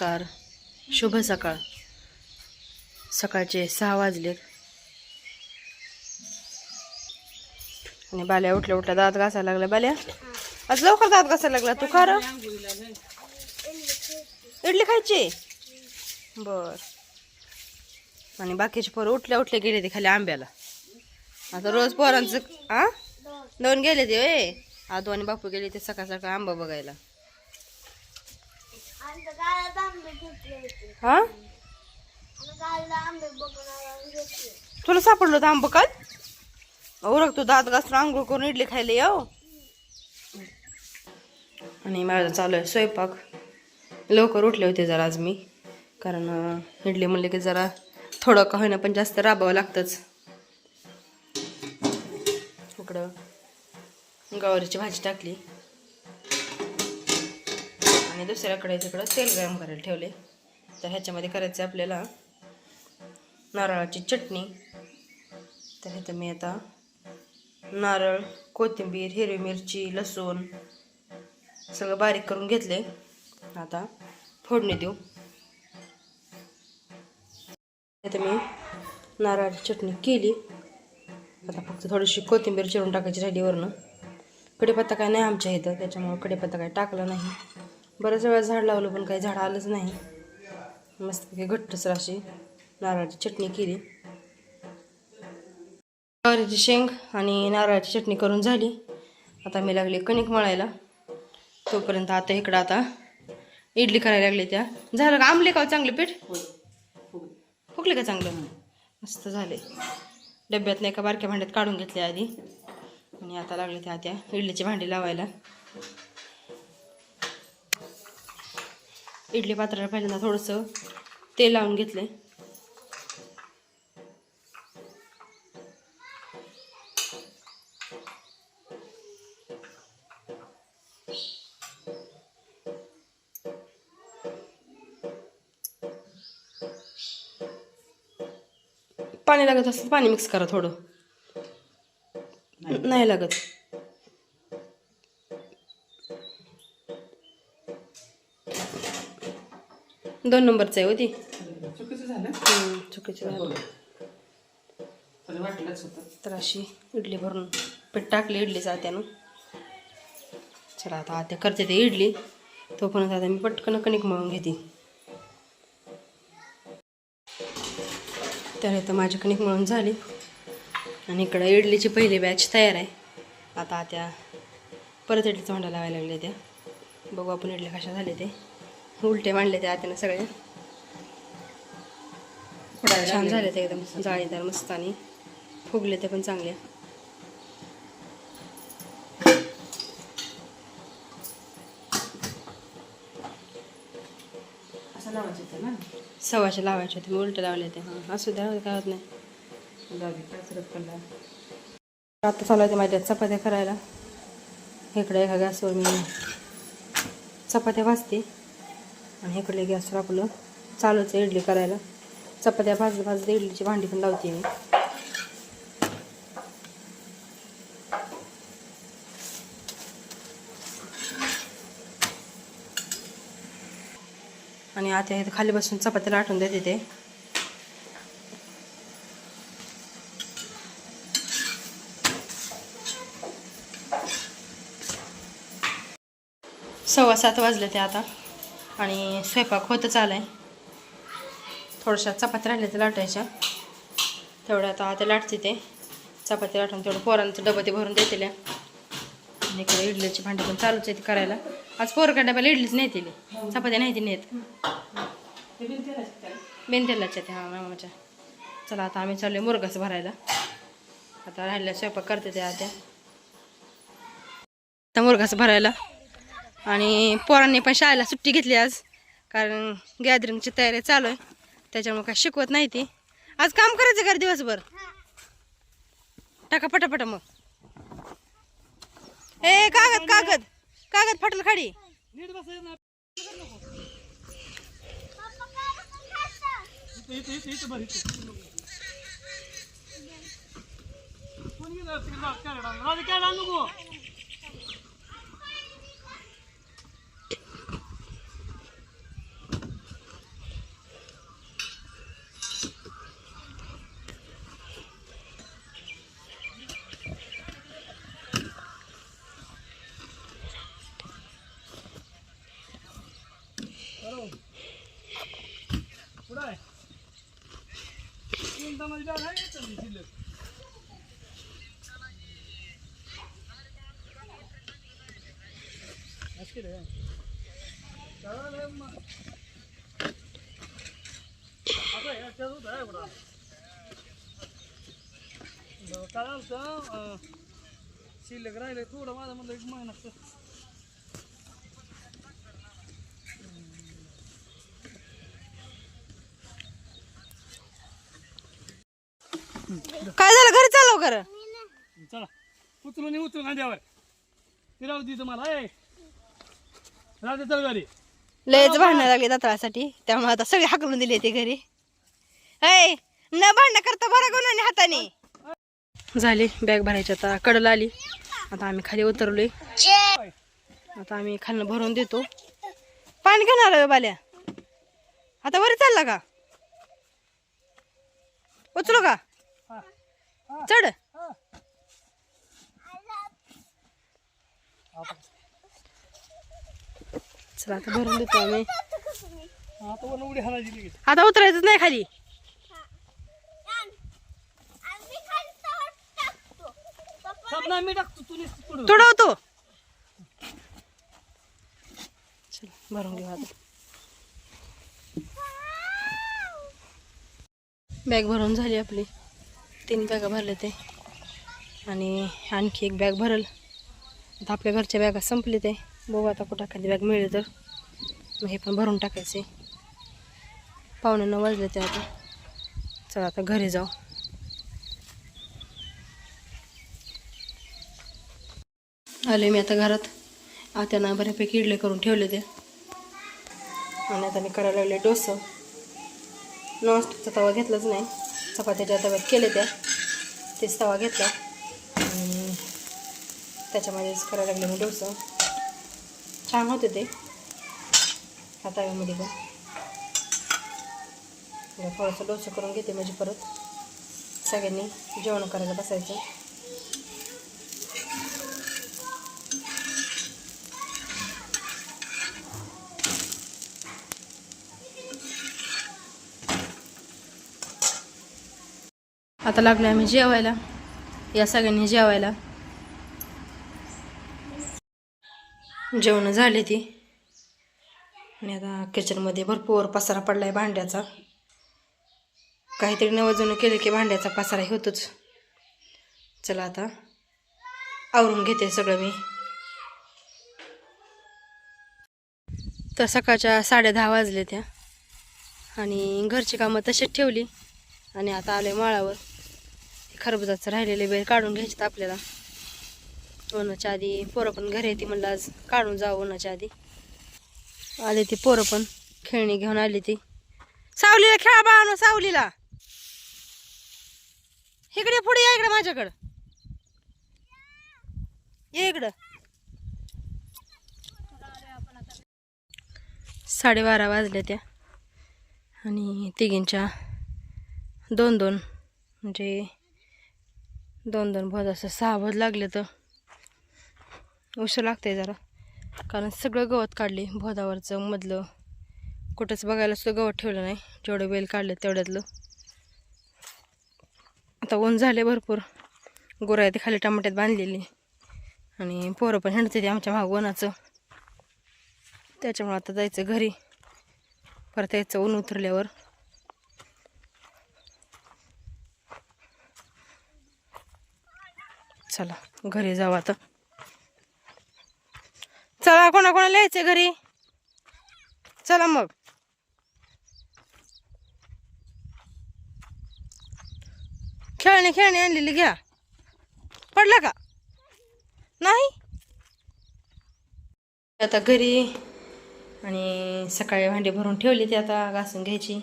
नमस्कार. शुभ सकाळ. सकाळचे सहा वाजले. आणि बाल्या उठल्या उठल्या दात घासायला लागला बाल्या आज लवकर दात घासायला लागला तू खार? इडली खायची? बर. आणि बाकीचे पोरं उठल्या उठल्या गेले ते खाली आंब्याला. आता रोज पोरांचं आ? दोन गेले ते वे आदू आणि बापू गेले ते सकाळ सकाळ आंबा बघायला. हा? तुला सापडलं होतं आंबा काल ओरख तू दात घासून आंघोळ करून इडली खायला येऊ हो. आणि माझं चालू आहे स्वयंपाक. लवकर उठले होते जरा आज मी. कारण इडली म्हणले की जरा थोडं का होईना पण जास्त राबावं लागतंच. इकडं गवारीची भाजी टाकली. आणि दुसऱ्याकडे तिकडं तेल गरम करायला ठेवले. तर ह्याच्यामध्ये करायचं आहे आपल्याला नारळाची चटणी. तर ह्याचं मी आता नारळ कोथिंबीर हिरवी मिरची लसूण सगळं बारीक करून घेतले. आता फोडणी देऊ. आता मी नारळाची चटणी केली. आता फक्त थोडीशी कोथिंबीर चिरून टाकायची राहिली वरनं. कढीपत्ता काय नाही आमच्या इथं त्याच्यामुळं कढीपत्ता काय टाकला नाही. बऱ्याच वेळा झाड लावलं पण काही झाड आलंच नाही. मस्तपैकी घट्टसर अशी नारळाची चटणी केली. नारळाची शेंग आणि नारळाची चटणी करून झाली. आता मी लागली कणिक मळायला. तोपर्यंत आता इकडं आता इडली करायला लागली त्या. झालं का? आंबले का हो? चांगले पीठ? फुगले का चांगलं? मस्त झाले. डब्यात नाही का बारक्या भांड्यात काढून घेतले आधी. आणि आता लागले त्या त्या इडलीची भांडी लावायला. इडली पात्राला पहिल्यांदा थोडंसं तेल लावून घेतले पाणी लागत तर पाणी मिक्स करा थोडं. नाही लागत. दोन नंबरचं आहे हो ती. चुकीचं झालं? चुकीचं झालं. तरी होतं. अशी इडली भरून पीठ टाकली इडलीचं आत्यानं चला आता आत्या करते ते इडली. तोपर्यंत आता मी पटकन कणिक मळून घेते. तर इथं माझी कणिक मळून झाली. आणि इकडं इडलीची पहिली बॅच तयार आहे. आता आत्या परत इडलीचं भांडा लावायला लागले त्या. बघू आपण इडली कशा झाले ते उलटे मांडले ते आत्यानं सगळे. छान झाले ते एकदम जाळीदार मस्त आणि फुगले ते पण चांगले. सव्वाशे लावायचे होते मी उलटे लावले ते. हां असू द्या काय होत नाही. आता चालू होते माझ्या चपात्या करायला. इकडे एका गॅसवर मी चपात्या भाजते. आणि इकडे गॅसवर आपलं चालूच आहे इडली करायला. चपात्या भाजत भाजत इडलीची भांडी पण लावते मी. आणि आता इथे खाली बसून चपात्या लाटून देते ते. सव्वा सात वाजले ते आता. आणि स्वयंपाक होतच आहे थोड्याशा चपात्या राहिल्या त्या लाटायच्या. तेवढ्या आता आता लाटते ते. चपाती लाटून तेवढं पोरांचं डबं ते भरून देतील. आणि इकडे इडलीची भांडी पण चालूच आहे ते करायला. आज पोरका डब्याला इडलीच नाही दिली. चपात्या नाही ती नेत बेंदेलाच्या त्या मामाच्या. चला आता आम्ही चाललोय मुरगास भरायला. आता राहिल्या स्वयंपाक करते ते आता आता मुरगास भरायला. आणि पोरांनी पण शाळेला सुट्टी घेतली आज. कारण गॅदरिंगची तयारी चालू आहे. त्याच्यामुळे काय शिकवत नाही ती. आज काम करायचं का दिवसभर? टाका पटापटा मग. ए कागद कागद. कागद फाटल खाडी शिल्लक राहिले थोडं माझं म्हणलं एक महिना काय झालं? घरी चालव कर चला उचलून ये, उचलून खांद्यावर ती राहू दे चल घरी. लयच भांडणं लागली दातळासाठी. त्यामुळे आता सगळे हाकलून दिले ते घरी. ऐ न भांडणं करता बरं गुन्हाने हाताने? झाली बॅग भरायची. आता कडला आली. आता आम्ही खाली उतरलोय. आता आम्ही खालनं भरून देतो. पाणी घेणार आहे बाल्या. आता वरी चालला का? उचलू का? चढ. चला आता भरून देतो आम्ही आता उतरायचंच नाही खाली. तुडवतो. चल भरून घेऊ आता. बॅग भरून झाली आपली. तीन बॅगा भरले ते. आणि आणखी एक बॅग भरल. आता आपल्या घरच्या बॅगा संपले ते. बघू आता कुठं एखादी बॅग मिळेल तर. मग हे पण भरून टाकायचे. पावणे नऊ वाजले ते आता. चला आता घरी जाऊ. आले मी आता घरात. आत्याना बऱ्यापैकी इडले करून ठेवले ते. आणि आता मी करायला लागले डोसं. नॉनस्टिकचा तवा घेतलाच नाही. चपात्याच्या तव्यात केले त्या. तेच तवा घेतला. त्याच्यामध्येच करायला लागले मी डोसं. छान होते ते. ह्या पण थोडंसं डोसं करून घेते म्हणजे परत. सगळ्यांनी जेवण करायला बसायचं. आता लागलो आम्ही जेवायला. या सगळ्यांनी जेवायला. जेवणं झाली ती. आणि आता किचनमध्ये भरपूर पसारा पडला आहे भांड्याचा. काहीतरी नवजून केलं की भांड्याचा पसारा होतोच. चला आता आवरून घेते सगळं मी. तर सकाळच्या साडे दहा वाजले त्या. आणि घरची कामं तशीच ठेवली. आणि आता आले माळावर. खरबुजाचं राहिलेले वेळ काढून घ्यायचे आपल्याला. उन्हाच्या आधी पोरं पण घरी येते म्हणलं आज काढून जावं उन्हाच्या आधी. आले ती पोरं पण खेळणी घेऊन आली ती. सावलीला खेळा बाळानो सावलीला. इकडे पुढे या इकडे माझ्याकडं. ये इकडं. साडेबारा वाजल्या त्या. आणि तिघींच्या दोन दोन म्हणजे दोन दोन भोज असं सहा भोज लागले तर उशीर लागते जरा. कारण सगळं गवत काढले भोदावरचं मधलं. कुठंच बघायला सुद्धा गवत ठेवलं नाही. जेवढं वेल काढलं तेवढ्यातलं. आता ऊन झाले भरपूर. गोरा ते खाली टमाट्यात बांधलेली. आणि पोरं पण हिंडते ते आमच्या माग उन्हाचं. त्याच्यामुळं आता जायचं घरी. परत यायचं ऊन उतरल्यावर. चला घरी जाऊ आता. चला कोणाकोणाला यायचं घरी? चला मग. खेळणी खेळणी आणलेली घ्या. पडला का? नाही? आता घरी आणि सकाळी भांडी भरून ठेवली ती आता घासून घ्यायची.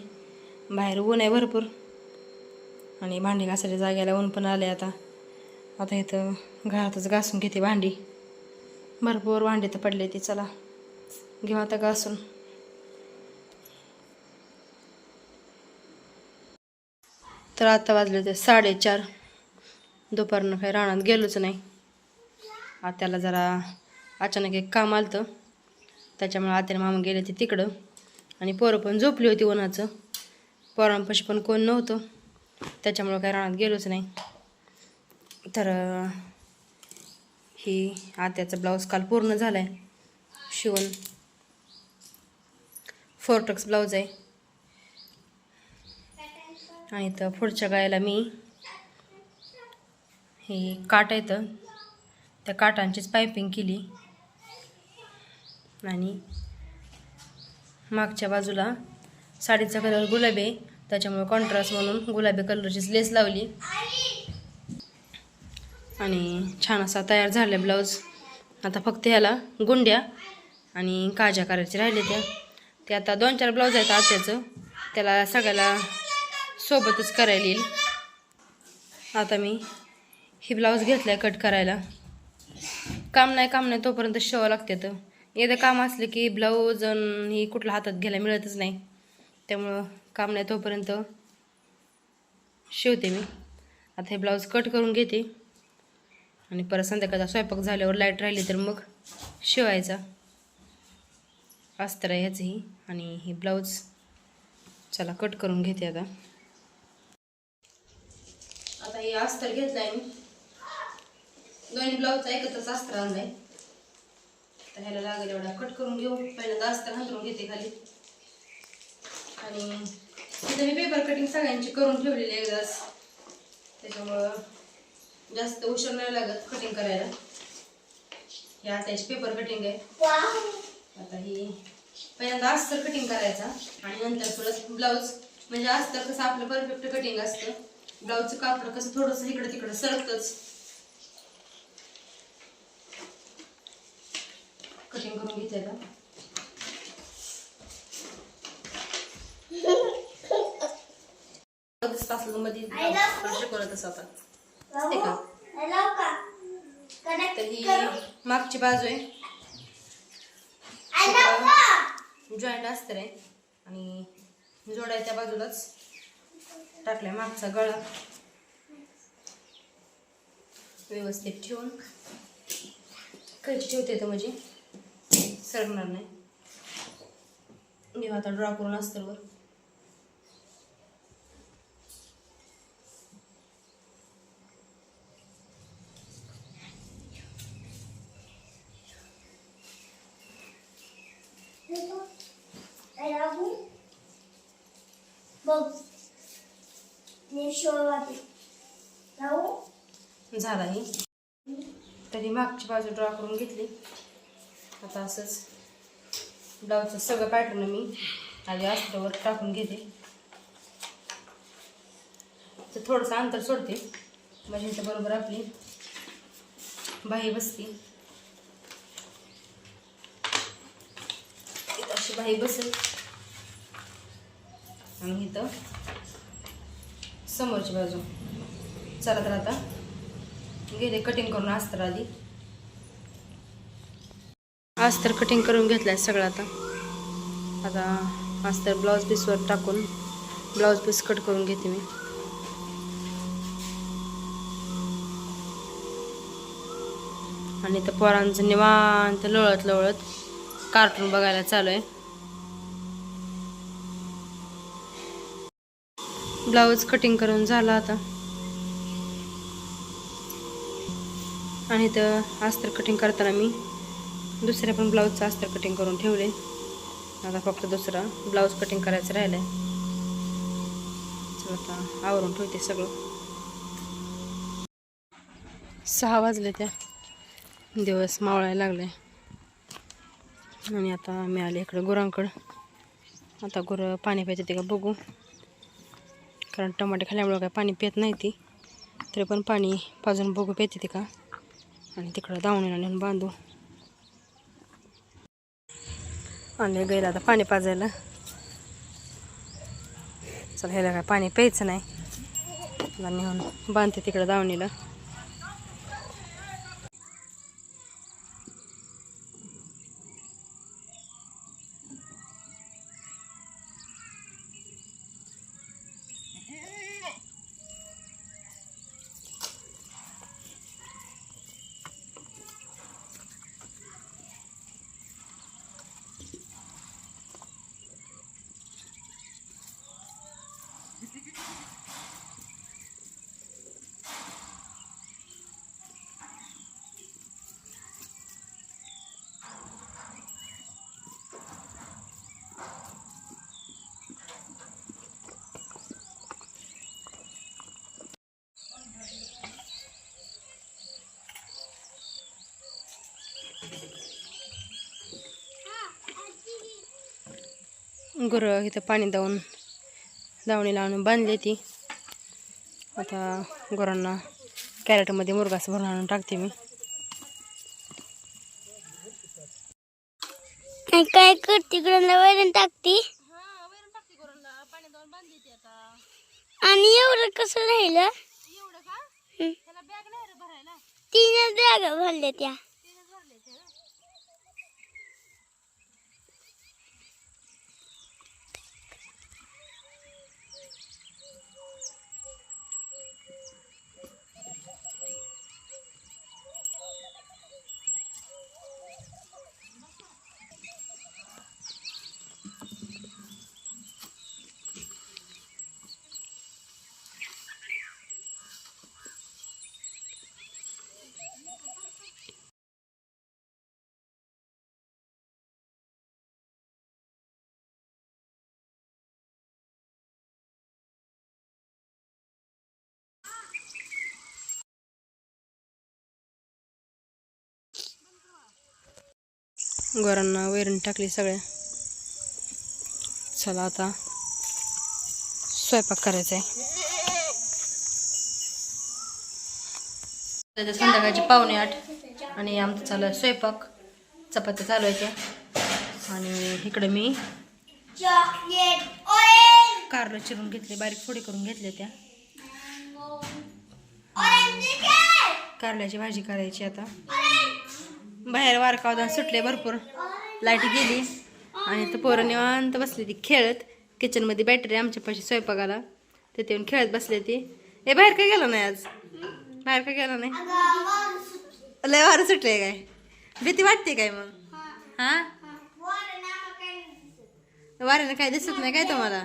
बाहेर ऊन आहे भरपूर. आणि भांडी घासायच्या जाग्याला ऊन पण आले आता. आता इथं घरातच घासून घेते भांडी. भरपूर भांडी तर पडले ती चला. घेऊ आता घासून. तर आता वाजले ते साडेचार. दुपारनं काही रानात गेलोच नाही. आत्याला जरा अचानक एक काम आलं त्याच्यामुळे आत्याने मामा गेले ते तिकडं. आणि पोरं पण झोपली होती उन्हाचं. पोरांपाशी पण कोण नव्हतं. त्याच्यामुळं काही रानात गेलोच नाही. तर ही आत्याचा ब्लाऊज काल पूर्ण झाला आहे शिवून फोरटक्स ब्लाऊज आहे. आणि तर पुढच्या गायला मी हे काट येतं त्या काटांचीच पायपिंग केली. आणि मागच्या बाजूला साडीचा कलर गुलाबी आहे. त्याच्यामुळे कॉन्ट्रास्ट म्हणून गुलाबी कलरचीच लेस लावली. आणि छान असा तयार झाला ब्लाऊज. आता फक्त ह्याला गुंड्या आणि काजा करायच्या राहिले त्या. ते आता दोन चार ब्लाऊज आहेत आत्याचं. त्याला सगळ्याला सोबतच करायला येईल. आता मी ही ब्लाऊज घेतला आहे कट करायला. काम नाही काम नाही तोपर्यंत शिवावं लागते तर एकदा काम असलं की ब्लाऊज ही कुठल्या हातात घ्यायला मिळतच नाही. त्यामुळं काम नाही तोपर्यंत. शिवते मी. आता हे ब्लाऊज कट करून घेते. आणि परत संध्याकाळचा स्वयंपाक झाल्यावर लाइट राहिली तर मग शिवायचा. अस्तर ह्याचंही आणि हे ब्लाऊज चला कट करून घेते आता. आता हे अस्तर घेतलंय मी. दोन्ही ब्लाऊजचा एकत्रच अस्तर आणलाय. तर ह्याला लागेल एवढा कट करून घेऊ. पहिल्यांदा अस्तर हंतरून घेते खाली. आणि तिथं मी पेपर कटिंग सगळ्यांची करून ठेवलेली एकदाच त्याच्यामुळं जास्त उशीर नाही लागत कटिंग करायला. हे आताची पेपर कटिंग आहे. आता ही पहिल्यांदा अस्तर कटिंग करायचा. आणि नंतर परत ब्लाऊज म्हणजे अस्तर कसं आपलं परफेक्ट कटिंग असतं. ब्लाऊजचं कापड कसं थोडंसं इकडं तिकडं सरकतंच. कटिंग करून घेते आता असलं मध्ये शिकवलं तसं आता दिसते का? तर ही मागची बाजू आहे. जॉईंट अस्तर आहे आणि जोडाय त्या बाजूलाच. टाकलाय मागचा गळा. व्यवस्थित ठेवून. कैची ठेवते तर म्हणजे. सरकणार नाही. मी आता ड्रॉ करून अस्तरवर झाला ही तरी मागची बाजू ड्रॉ करून घेतली. आता असंच ब्लाऊजचं सगळं पॅटर्न मी आधी अस्त्रवर टाकून घेते. तर थोडंसं अंतर सोडते. म्हणजे बरोबर आपली बाही बसते. अशी बाही बसेल. आणि इथं समोरची बाजू. चला तर आता गेले कटिंग करून अस्तर आधी. अस्तर कटिंग करून घेतलंय सगळं आता. आता अस्तर ब्लाऊज पीसवर टाकून ब्लाऊज पीस कट करून घेते मी. आणि तर पोरांचं निवांत लोळत लोळत कार्टून बघायला चालू आहे. ब्लाऊज कटिंग करून झाला आता. आणि तर अस्तर कटिंग करताना मी दुसऱ्या पण ब्लाऊजचं अस्तर कटिंग करून ठेवले. आता फक्त दुसरा ब्लाऊज कटिंग करायचं राहिलं आहे आता आवरून ठेवते सगळं. सहा वाजले त्या. दिवस मावळायला लागले आणि आता मी आले इकडं गुरांकडं. आता गुरं पाणी प्यायचे ते का बघू. कारण टमाटे खाल्यामुळं काय पाणी पित नाही ती. तरी पण पाणी पाजून बघू पिते ते का. आणि तिकडं दावणीला नेऊन बांधू. आणि गेला आता पाणी पाजायला. चला ह्याला काय पाणी प्यायचं नाही. नेऊन बांधते तिकडं दावणीला. गुरं इथं पाणी दावून दावणीला आणून बांधली ती. आता गुरांना कॅरेटमध्ये मुरगास भरून आणून टाकते मी. काय करते गुरांना? वैरण टाकते. आणि एवढं कसं राहिलं? हं. तीनच बॅगा भरल्या त्या. गोरांना वैरण टाकली सगळ्या. चला आता स्वयंपाक करायचा आहे त्याच्या संध्याकाळचे पावणे आठ आणि आमचं चालू आहे स्वयंपाक. चपात्या चालू आहे आणि इकडे मी कारलं चिरून घेतले बारीक फोडी करून घेतले त्या. कारल्याची भाजी करायची आता. बाहेर वारकावदान सुटले भरपूर. लाइट गेली. आणि तर पोरं निवांत बसली ती खेळत. किचनमध्ये बॅटरी आमच्या पाशी स्वयंपाकाला. तिथे येऊन खेळत बसले ती. ए बाहेर काय गेलं नाही आज? बाहेर काय गेलं नाही? लय वारं सुटले काय? भीती वाटते काय मग? हा? वाऱ्यानं काय दिसत नाही काय तुम्हाला?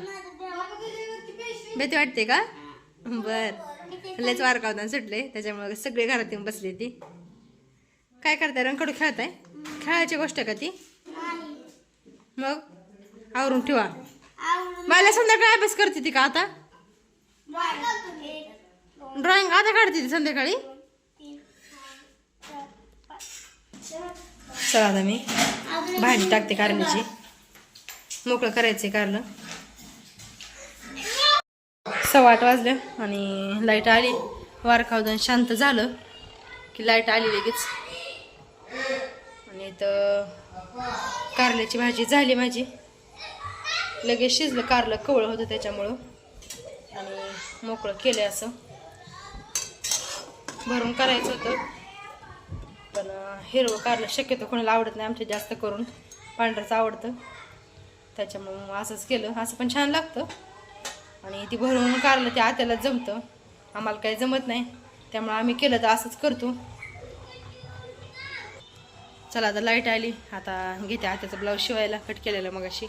भीती वाटते का? बर. लयच वारकावदान सुटले त्याच्यामुळे सगळे घरात येऊन बसले ती. काय करताय? रंगकडू खेळताय? खेळायची गोष्ट आहे का ती? मग? आवरून ठेवा. मला संध्याकाळी अभ्यास करते ती का आता? ड्रॉइंग आता काढते ती संध्याकाळी? चला आता मी. भाजी टाकते कारल्याची मोकळं करायचं आहे कारलं. सव्वा आठ वाजलं आणि लाइट आली. वार खावदान शांत झालं. की लाइट आली लगेच. आणि इथं कारल्याची भाजी झाली माझी. लगेच शिजलं कारलं कवळं होतं त्याच्यामुळं. आणि मोकळं केलं असं. भरून करायचं होतं. पण हिरवं कारलं शक्यतो कोणाला आवडत नाही आमच्या जास्त करून पांढरंच आवडतं. त्याच्यामुळं मग असंच केलं. असं पण छान लागतं. आणि ती भरून कारलं ते आत्याला जमतं. आम्हाला काही जमत नाही. त्यामुळे आम्ही केलं तर असंच करतो. चला आता लाइट आली. आता घेते आत्याचा ब्लाऊज शिवायला. कट केलेला मग अशी